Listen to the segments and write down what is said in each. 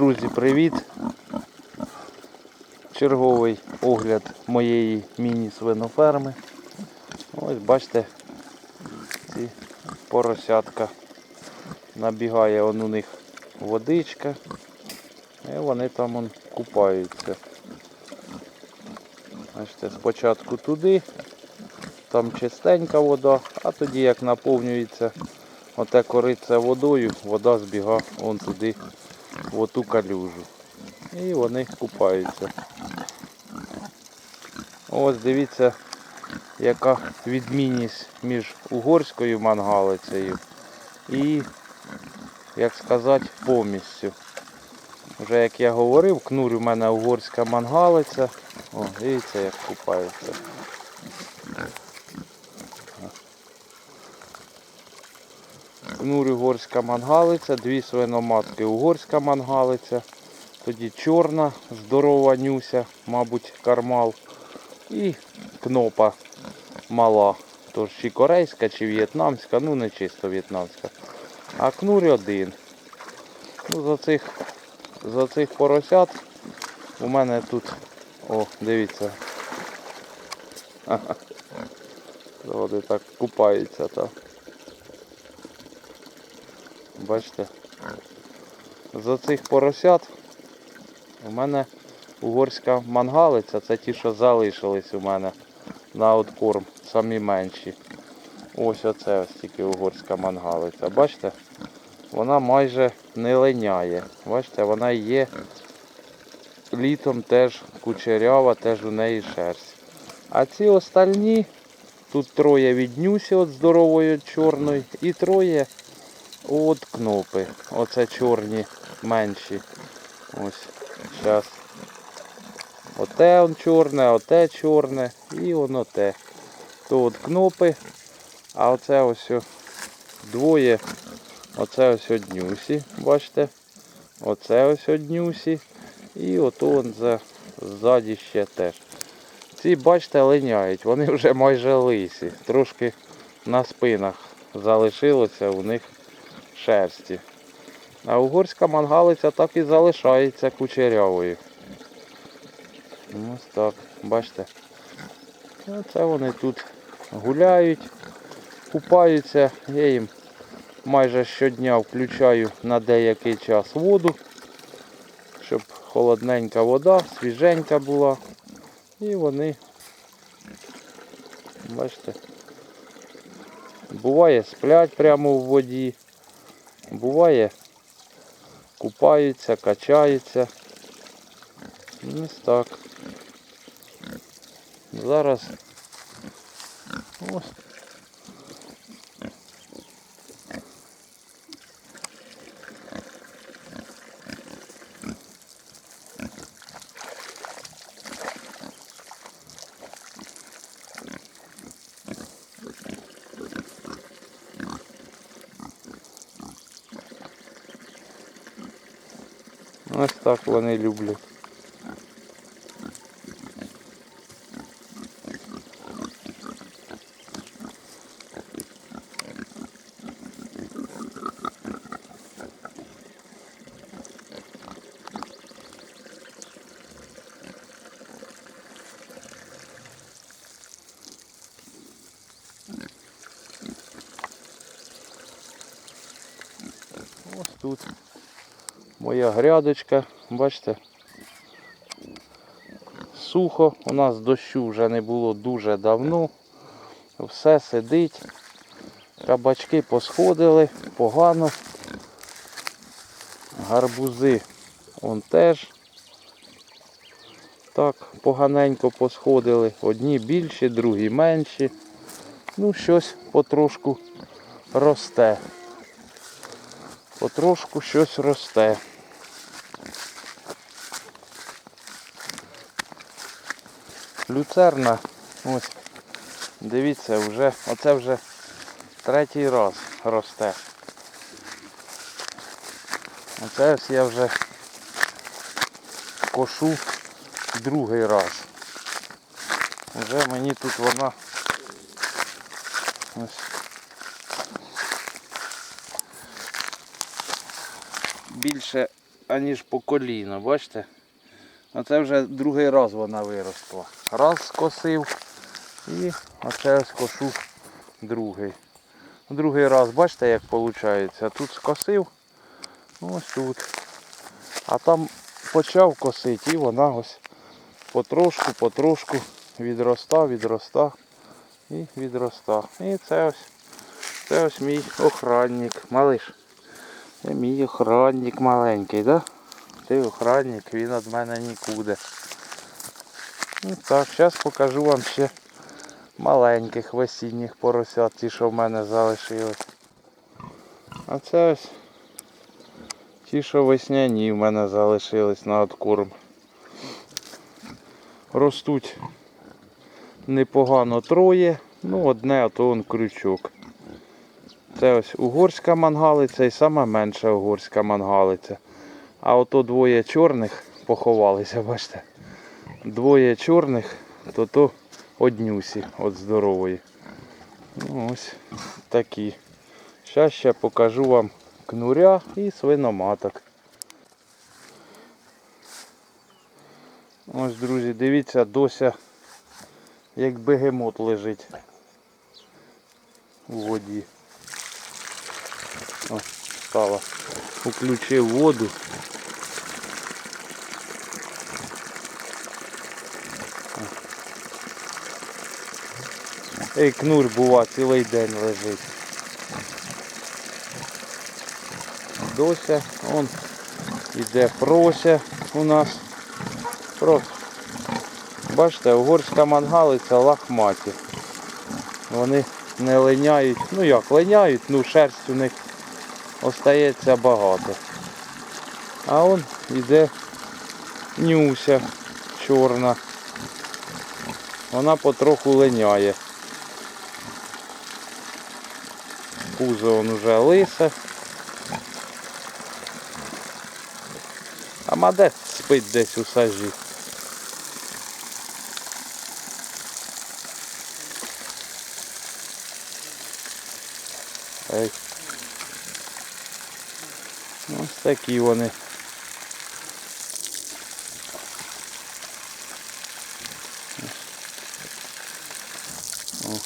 Друзі, привіт! Черговий огляд моєї міні-свиноферми. Ось бачите, ці поросятка. Набігає он у них водичка. І вони там он купаються. Бачите, спочатку туди, там чистенька вода, а тоді як наповнюється оте кориться водою, вода збіга вон туди, в оту калюжу. І вони купаються. Ось дивіться, яка відмінність між угорською мангалицею і, як сказати, помістю. Вже як я говорив, кнур у мене угорська мангалиця. О, дивіться, як купаються. Кнур угорська мангалиця, дві свиноматки угорська мангалиця, тоді чорна, здорова нюся, мабуть, кармал. І кнопа мала. Тож чи корейська, чи в'єтнамська, ну не чисто в'єтнамська. А кнур один. Ну, за цих, за цих поросят у мене тут, о, дивіться. Вони так купаються так. Бачите? За цих поросят у мене угорська мангалиця, це ті, що залишились у мене на откорм, самі менші. Ось оце ось тільки угорська мангалиця. Бачите? Вона майже не линяє. Бачите, вона є літом теж кучерява, теж у неї шерсть. А ці остальні, тут троє від нюсі от здорової чорної і троє от кнопи. Оце чорні менші. Ось, зараз. Оте он чорне, оте чорне і воно те. То от кнопи, а оце ось двоє. Оце ось однюсі, бачите? Оце ось однюсі. І ото он за, ззаді ще теж. Ці, бачите, линяють, вони вже майже лисі. Трошки на спинах залишилося у них шерсті. А угорська мангалиця так і залишається кучерявою. Ось так, бачите. Оце вони тут гуляють, купаються. Я їм майже щодня включаю на деякий час воду, щоб холодненька вода, свіженька була. І вони, бачите, буває сплять прямо в воді, буває купаються, качаються. Ось так. Зараз ось Ось так вони люблять. Ось тут моя грядочка, бачите. Сухо, у нас дощу вже не було дуже давно. Все сидить. Кабачки посходили, погано. Гарбузи он теж так поганенько посходили. Одні більші, другі менші. Ну, щось потрошку росте. Потрошку щось росте. Люцерна, ось, дивіться, вже, оце вже третій раз росте. Оце ось я вже кошу другий раз. Вже мені тут вона більше аніж по коліно, бачите? Оце вже другий раз вона виросла. Раз скосив і оце ось кошу другий. Другий раз, бачите, як виходить? Тут скосив, ось тут. А там почав косити і вона ось потрошку, потрошку відроста, відроста і відроста. І це ось, це ось мій охранник. Малиш. Це мій охранник маленький, да? Ти охранник, він від мене нікуди. Ну так, зараз покажу вам ще маленьких весінніх поросят, ті, що в мене залишились. А це ось ті, що весняні в мене залишились на откорм. Ростуть непогано троє, ну одне, а то он крючок. Це ось угорська мангалиця і сама менша угорська мангалиця. А ото двоє чорних поховалися, бачите. Двоє чорних, то то однюсі, от здорової. Ну, ось такі. Зараз ще покажу вам кнуря і свиноматок. Ось, друзі, дивіться, дося як бегемот лежить у воді. О, стала. Включив воду. Ей, кнур бува, цілий день лежить. Дося, он іде прося у нас. Прос. Бачите, угорська мангалиця лахматі. Вони не линяють, ну як линяють, ну шерсть у них остається багато. А он іде нюся чорна. Вона потроху линяє. Пузо он уже лисе. А мадець спить десь у сажі. Ось такі вони. О,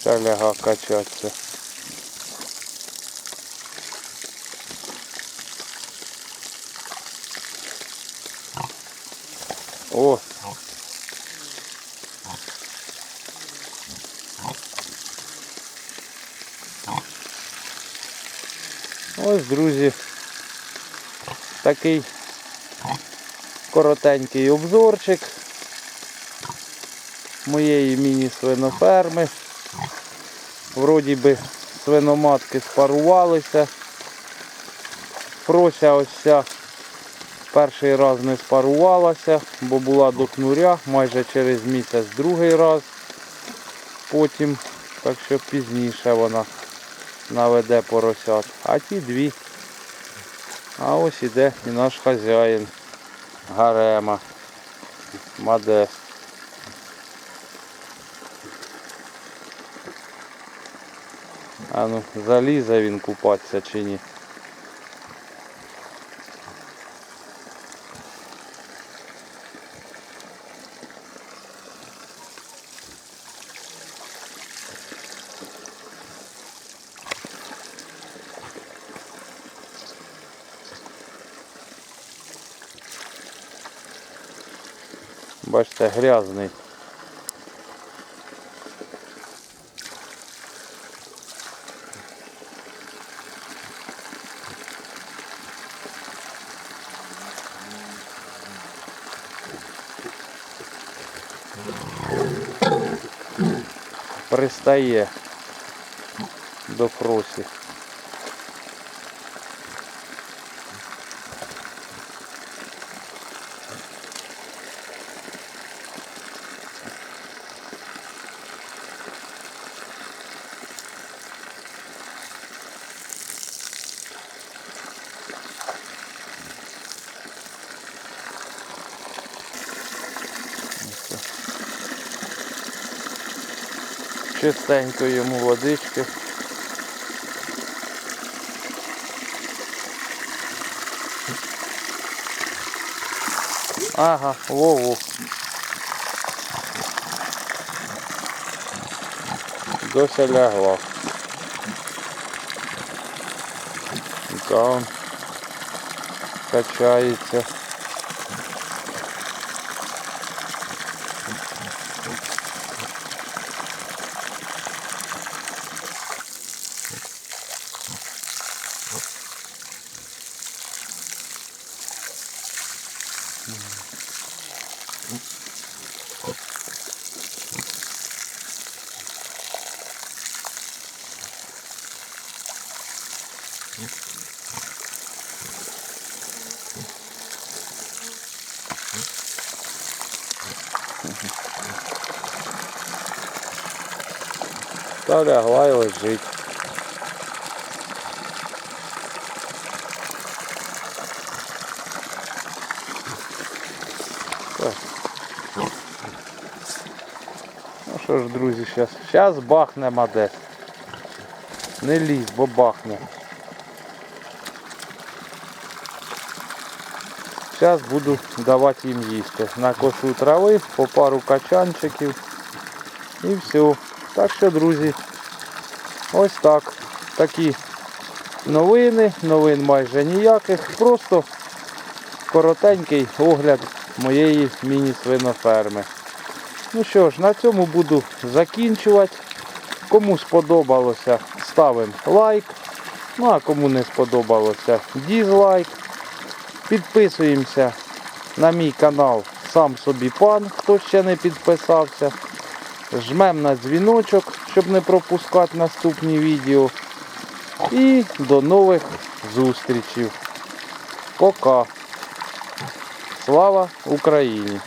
Ще ляга качатися. О! Ось, друзі, такий коротенький обзорчик моєї міні-свиноферми. Вроді би свиноматки спарувалися. Прося ось ця перший раз не спарувалася, бо була до кнуря майже через місяць другий раз. Потім, так що пізніше вона наведе поросят. А ті дві. А ось іде і наш хазяїн. Гарема. Мадест. А ну, залізе він купатися чи ні. Бачите, грязний. Пристає до фросі. чистенько йому водички. Ага, вову. Дося лягла. Даун качається. Та лягла і лежить. Ну що ж, друзі, зараз. Бахнемо десь. Не лізь, бо бахне. Зараз буду давати їм їсти. Накошу трави, по пару качанчиків і все. Так що, друзі, ось так. Такі новини, новин майже ніяких. Просто коротенький огляд моєї міні-свиноферми. Ну що ж, на цьому буду закінчувати. Кому сподобалося, ставимо лайк. Ну а кому не сподобалося, дізлайк. Підписуємося на мій канал Сам собі пан, хто ще не підписався. Жмем на дзвіночок, щоб не пропускати наступні відео. І до нових зустрічей. Пока. Слава Україні!